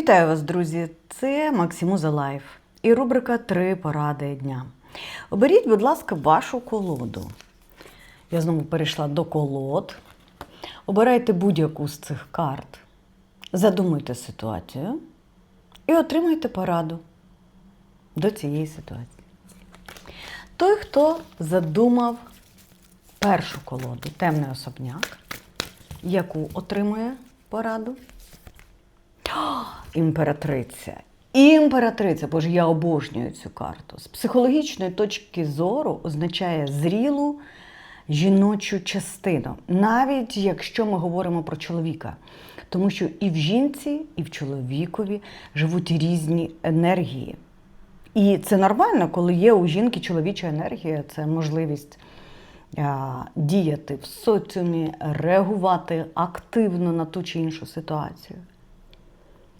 Вітаю вас, друзі! Це Максимуза Лайф і рубрика Три поради дня. Оберіть, будь ласка, вашу колоду. Я знову перейшла до колод. Обирайте будь-яку з цих карт, задумуйте ситуацію і отримайте пораду до цієї ситуації. Той, хто задумав першу колоду, темний особняк, яку отримує пораду, Імператриця. Імператриця, бо ж я обожнюю цю карту. З психологічної точки зору означає зрілу жіночу частину, навіть якщо ми говоримо про чоловіка. Тому що і в жінці, і в чоловікові живуть різні енергії. І це нормально, коли є у жінки чоловіча енергія, це можливість діяти в соціумі, реагувати активно на ту чи іншу ситуацію.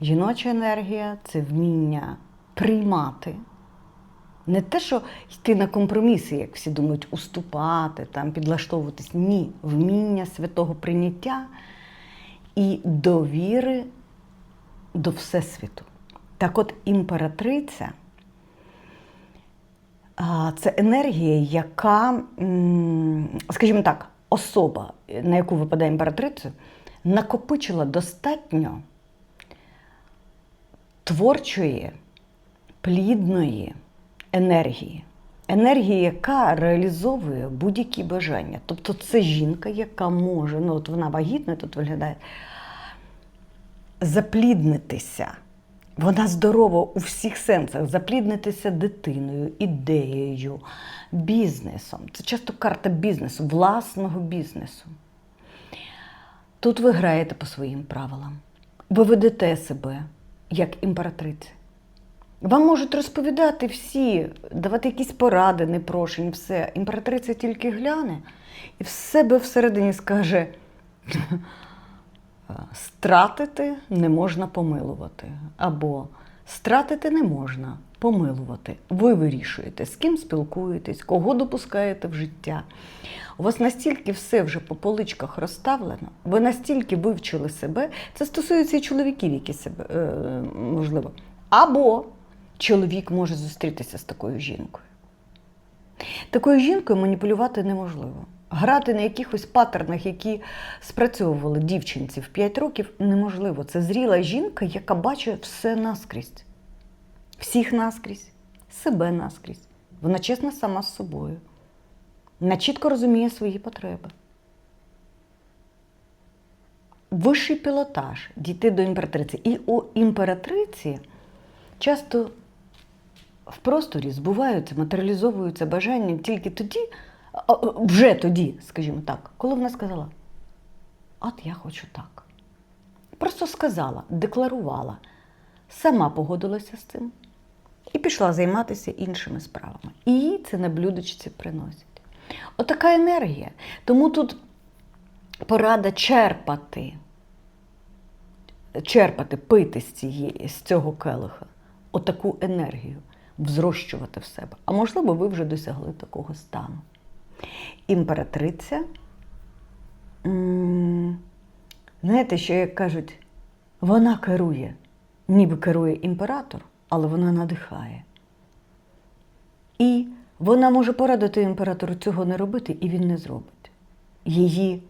Жіноча енергія це вміння приймати. Не те, що йти на компроміси, як всі думають, уступати, там, підлаштовуватись. Ні, вміння святого прийняття і довіри до Всесвіту. Так от імператриця це енергія, яка, скажімо так, особа, на яку випадає імператриця, накопичила достатньо творчої, плідної енергії. Енергії, яка реалізовує будь-які бажання. Тобто це жінка, яка може, ну от вона вагітна, тут виглядає, запліднитися. Вона здорова у всіх сенсах, запліднитися дитиною, ідеєю, бізнесом. Це часто карта бізнесу, власного бізнесу. Тут ви граєте по своїм правилам. Ви ведете себе як імператриця. Вам можуть розповідати всі, давати якісь поради, непрошені, все. Імператриця тільки гляне і в себе всередині скаже: стратити не можна помилувати. Або стратити не можна помилувати. Ви вирішуєте, з ким спілкуєтесь, кого допускаєте в життя. У вас настільки все вже по поличках розставлено, ви настільки вивчили себе, це стосується і чоловіків, які себе е, можливо. Або чоловік може зустрітися з такою жінкою. Такою жінкою маніпулювати неможливо. Грати на якихось паттернах, які спрацьовували дівчинці в 5 років, неможливо. Це зріла жінка, яка бачить все наскрізь. Всіх наскрізь, себе наскрізь. Вона чесна сама з собою. Вона чітко розуміє свої потреби. Вищий пілотаж дійти до імператриці. І у імператриці часто в просторі збуваються, матеріалізовуються бажання тільки тоді, вже тоді, скажімо так, коли вона сказала: От я хочу так. Просто сказала, декларувала, сама погодилася з цим і пішла займатися іншими справами. І їй це на блюдечці приносять. Отака енергія. Тому тут порада черпати, черпати, пити з, цієї, з цього келиха, отаку енергію, взрощувати в себе. А можливо, ви вже досягли такого стану. Імператриця, знаєте, що як кажуть, вона керує, ніби керує імператор, але вона надихає. І вона може порадити імператору цього не робити, і він не зробить. Її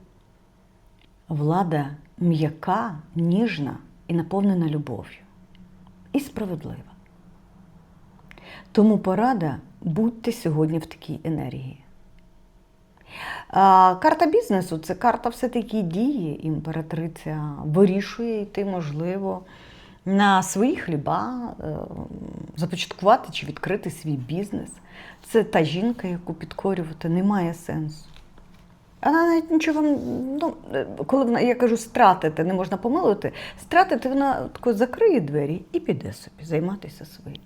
влада м'яка, ніжна і наповнена любов'ю. І справедлива. Тому порада будьте сьогодні в такій енергії. А, Карта бізнесу це карта все-таки дії. Імператриця вирішує йти, можливо, на свої хліба, е, започаткувати чи відкрити свій бізнес. Це та жінка, яку підкорювати немає сенсу. Вона навіть нічого вам, ну, е, коли вона, я кажу, стратити, не можна помилувати, стратити, вона тако закриє двері і піде собі займатися своїм.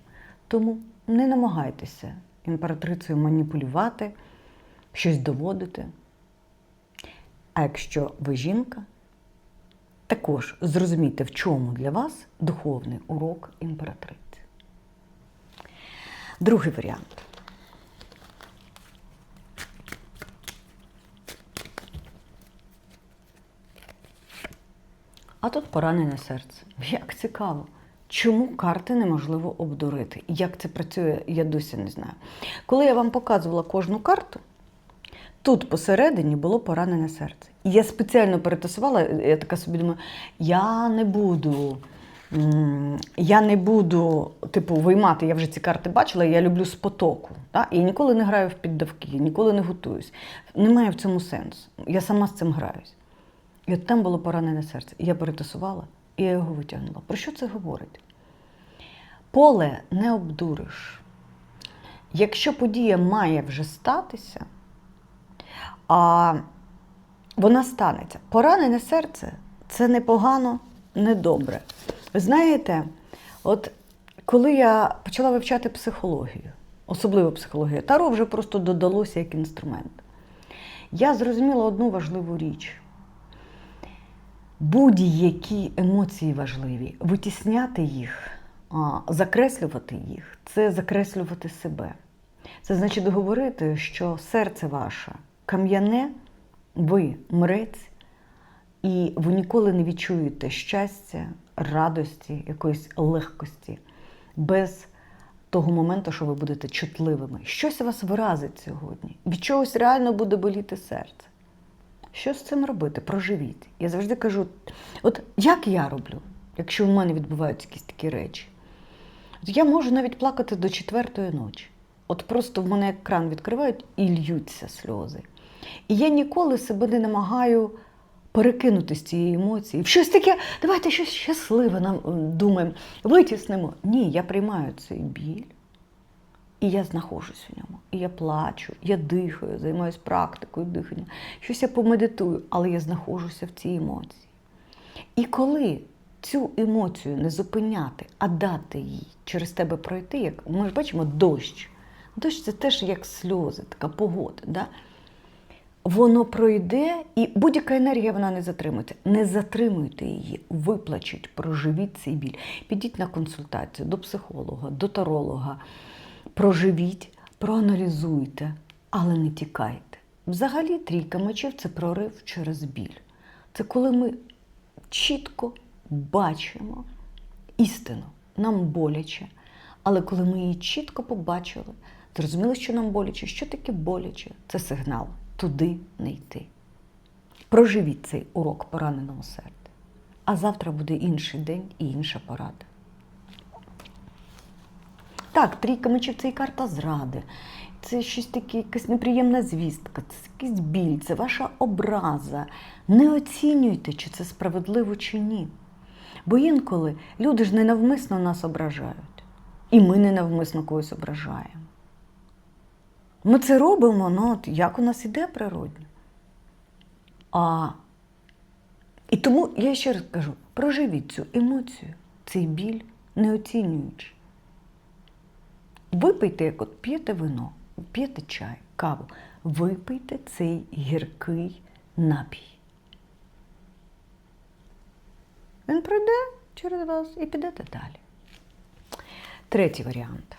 Тому не намагайтеся імператрицею маніпулювати, щось доводити. А якщо ви жінка, також зрозумійте, в чому для вас духовний урок імператриці. Другий варіант. А тут поранене серце. Як цікаво. Чому карти неможливо обдурити? Як це працює, я досі не знаю. Коли я вам показувала кожну карту, тут посередині було поранене серце. І я спеціально перетасувала, я така собі думаю, я не буду. Я не буду, типу, виймати, я вже ці карти бачила, я люблю з потоку. Так? І я ніколи не граю в піддавки, ніколи не готуюсь. Немає в цьому сенсу. Я сама з цим граюсь. І от там було поранене серце. І я перетасувала, і я його витягнула. Про що це говорить? Поле не обдуриш. Якщо подія має вже статися, а вона станеться. Поранене серце це не погано, не добре. Ви знаєте, от коли я почала вивчати психологію, особливо психологію, таро вже просто додалося як інструмент. Я зрозуміла одну важливу річ. Будь-які емоції важливі, витісняти їх, закреслювати їх це закреслювати себе. Це значить говорити, що серце ваше кам'яне, ви мрець, і ви ніколи не відчуєте щастя, радості, якоїсь легкості без того моменту, що ви будете чутливими. Щось вас вразить сьогодні. Від чогось реально буде боліти серце. Що з цим робити? Проживіть. Я завжди кажу: от як я роблю, якщо в мене відбуваються якісь такі речі? От я можу навіть плакати до четвертої ночі. От просто в мене екран відкривають і льються сльози. І я ніколи себе не намагаю перекинути з цієї емоції. В щось таке, давайте щось щасливе нам думаємо, витіснемо. Ні, я приймаю цей біль. І я знаходжусь в ньому. І я плачу, я дихаю, займаюся практикою дихання. Щось я помедитую, але я знаходжуся в цій емоції. І коли цю емоцію не зупиняти, а дати їй через тебе пройти, як ми ж бачимо дощ. Дощ це теж як сльози, така погода. Да? Воно пройде, і будь-яка енергія вона не затримується. Не затримуйте її, виплачіть, проживіть цей біль. Підіть на консультацію до психолога, до таролога. Проживіть, проаналізуйте, але не тікайте. Взагалі, трійка мечів це прорив через біль. Це коли ми чітко бачимо істину. Нам боляче. Але коли ми її чітко побачили, зрозуміли, що нам боляче, що таке боляче? Це сигнал туди не йти. Проживіть цей урок пораненого серця. А завтра буде інший день і інша порада. Так, трійка мечів це і карта зради. Це щось таке, якась неприємна звістка, це якийсь біль, це ваша образа. Не оцінюйте, чи це справедливо чи ні. Бо інколи люди ж ненавмисно нас ображають. І ми ненавмисно когось ображаємо. Ми це робимо, ну от як у нас іде природньо. А, і тому я ще раз кажу: проживіть цю емоцію, цей біль, не оцінюючи. Випийте, як от п'єте вино, п'єте чай, каву, випийте цей гіркий напій. Він пройде через вас і підете далі. Третій варіант.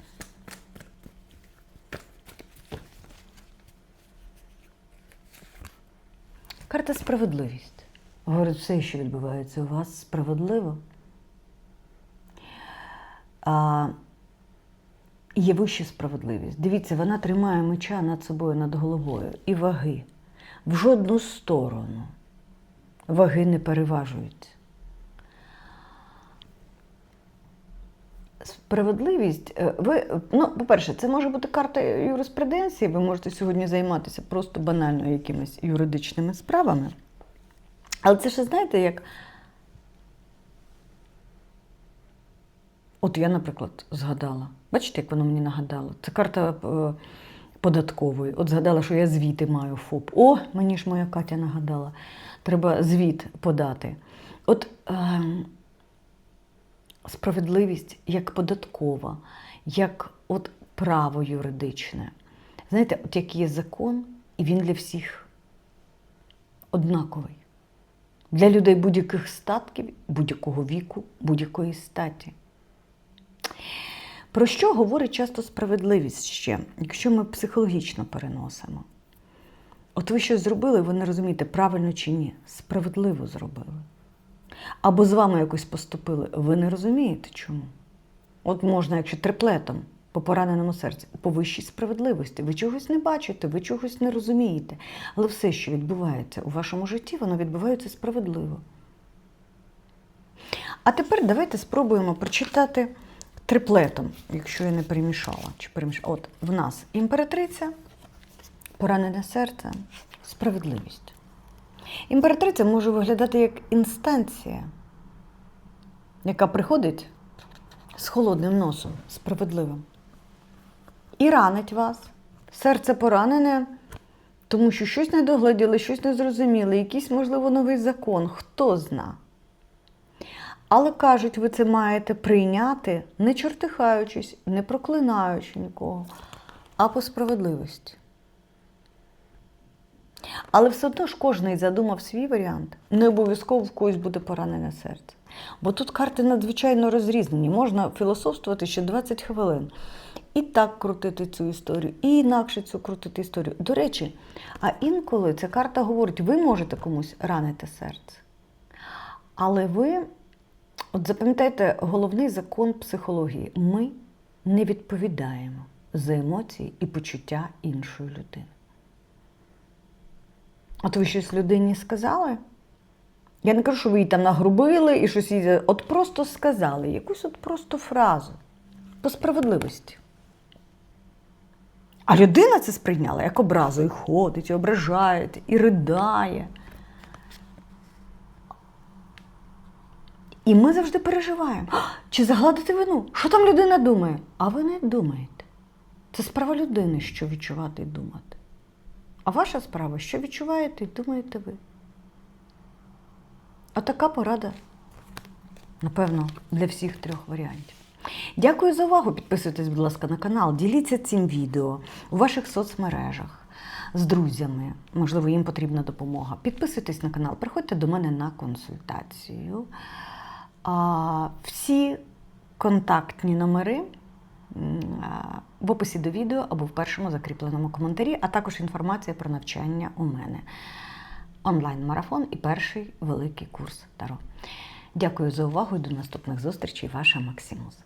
Карта справедливість. Говорить, все, що відбувається у вас, справедливо. А, є вища справедливість. Дивіться, вона тримає меча над собою, над головою і ваги. В жодну сторону ваги не переважуються. Справедливість, е, ви, ну, по-перше, це може бути карта юриспруденції, ви можете сьогодні займатися просто банально якимись юридичними справами. Але це ж знаєте, як. От я, наприклад, згадала. Бачите, як воно мені нагадало? Це карта е, податкової. От згадала, що я звіти маю ФОП. О, мені ж моя Катя нагадала. Треба звіт подати. От. Е, справедливість як податкова, як от право юридичне. Знаєте, от як є закон, і він для всіх однаковий. Для людей будь-яких статків, будь-якого віку, будь-якої статі. Про що говорить часто справедливість ще, якщо ми психологічно переносимо? От ви щось зробили, ви не розумієте, правильно чи ні. Справедливо зробили. Або з вами якось поступили, ви не розумієте чому. От можна, якщо триплетом по пораненому серці, по вищій справедливості. Ви чогось не бачите, ви чогось не розумієте. Але все, що відбувається у вашому житті, воно відбувається справедливо. А тепер давайте спробуємо прочитати триплетом, якщо я не перемішала. Чи перемішала. От в нас імператриця, поранене серце, справедливість. Імператриця може виглядати як інстанція, яка приходить з холодним носом, справедливим. І ранить вас. Серце поранене, тому що щось не догледіли, щось не зрозуміли, якийсь, можливо, новий закон, хто зна. Але кажуть, ви це маєте прийняти, не чортихаючись, не проклинаючи нікого, а по справедливості. Але все одно ж кожен задумав свій варіант. Не обов'язково в когось буде поранене серце. Бо тут карти надзвичайно розрізнені. Можна філософствувати ще 20 хвилин. І так крутити цю історію, і інакше цю крутити історію. До речі, а інколи ця карта говорить, ви можете комусь ранити серце. Але ви, от запам'ятайте, головний закон психології: ми не відповідаємо за емоції і почуття іншої людини. От ви щось людині сказали? Я не кажу, що ви їй там нагрубили і щось їй. От просто сказали, якусь от просто фразу по справедливості. А людина це сприйняла як образу, і ходить, і ображає, і ридає. І ми завжди переживаємо, чи загладити вину? Що там людина думає? А ви не думаєте. Це справа людини, що відчувати і думати. А ваша справа, що відчуваєте і думаєте ви. Отака порада, напевно, для всіх трьох варіантів. Дякую за увагу. Підписуйтесь, будь ласка, на канал, діліться цим відео у ваших соцмережах з друзями. Можливо, їм потрібна допомога. Підписуйтесь на канал, приходьте до мене на консультацію. Всі контактні номери в описі до відео або в першому закріпленому коментарі, а також інформація про навчання у мене. Онлайн-марафон і перший великий курс Таро. Дякую за увагу і до наступних зустрічей. Ваша Максимус.